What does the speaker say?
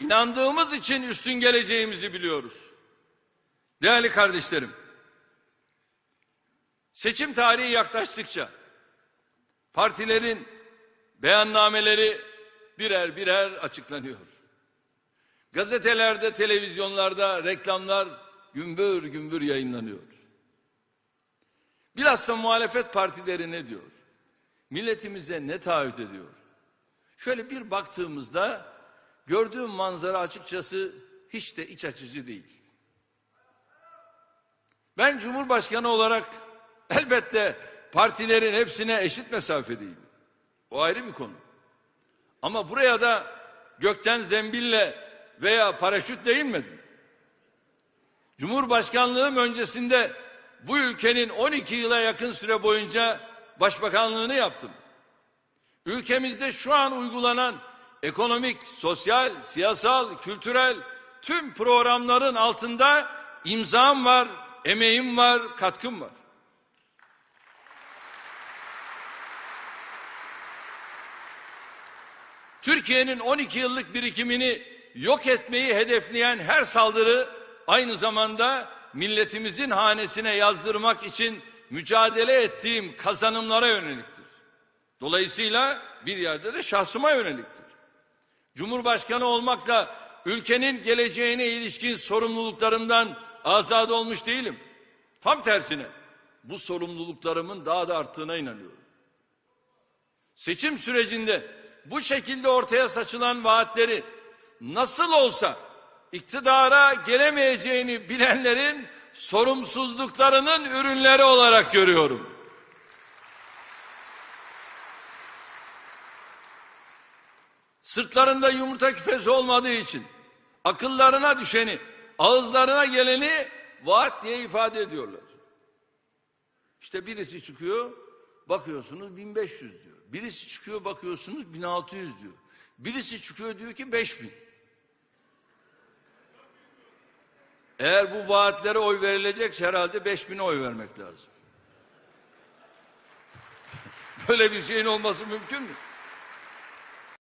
İnandığımız için üstün geleceğimizi biliyoruz. Değerli kardeşlerim, seçim tarihi yaklaştıkça partilerin beyannameleri birer birer açıklanıyor. Gazetelerde, televizyonlarda reklamlar gümbür gümbür yayınlanıyor. Bilhassa muhalefet partileri ne diyor? Milletimize ne taahhüt ediyor? Şöyle bir baktığımızda gördüğüm manzara açıkçası hiç de iç açıcı değil. Ben Cumhurbaşkanı olarak elbette partilerin hepsine eşit mesafedeyim. O ayrı bir konu. Ama buraya da gökten zembille veya paraşütle inmedim. Cumhurbaşkanlığım öncesinde bu ülkenin 12 yıla yakın süre boyunca başbakanlığını yaptım. Ülkemizde şu an uygulanan ekonomik, sosyal, siyasal, kültürel tüm programların altında imzam var, emeğim var, katkım var. Türkiye'nin 12 yıllık birikimini yok etmeyi hedefleyen her saldırı aynı zamanda milletimizin hanesine yazdırmak için mücadele ettiğim kazanımlara yöneliktir. Dolayısıyla bir yerde de şahsıma yöneliktir. Cumhurbaşkanı olmakla ülkenin geleceğine ilişkin sorumluluklarımdan azad olmuş değilim. Tam tersine bu sorumluluklarımın daha da arttığına inanıyorum. Seçim sürecinde bu şekilde ortaya saçılan vaatleri nasıl olsa iktidara gelemeyeceğini bilenlerin sorumsuzluklarının ürünleri olarak görüyorum. Sırtlarında yumurta küfesi olmadığı için akıllarına düşeni, ağızlarına geleni vaat diye ifade ediyorlar. İşte birisi çıkıyor, bakıyorsunuz 1500 diyor. Birisi çıkıyor bakıyorsunuz 1600 diyor. Birisi çıkıyor diyor ki 5000. Eğer bu vaatlere oy verilecek herhalde 5000'e oy vermek lazım. Böyle bir şeyin olması mümkün mü?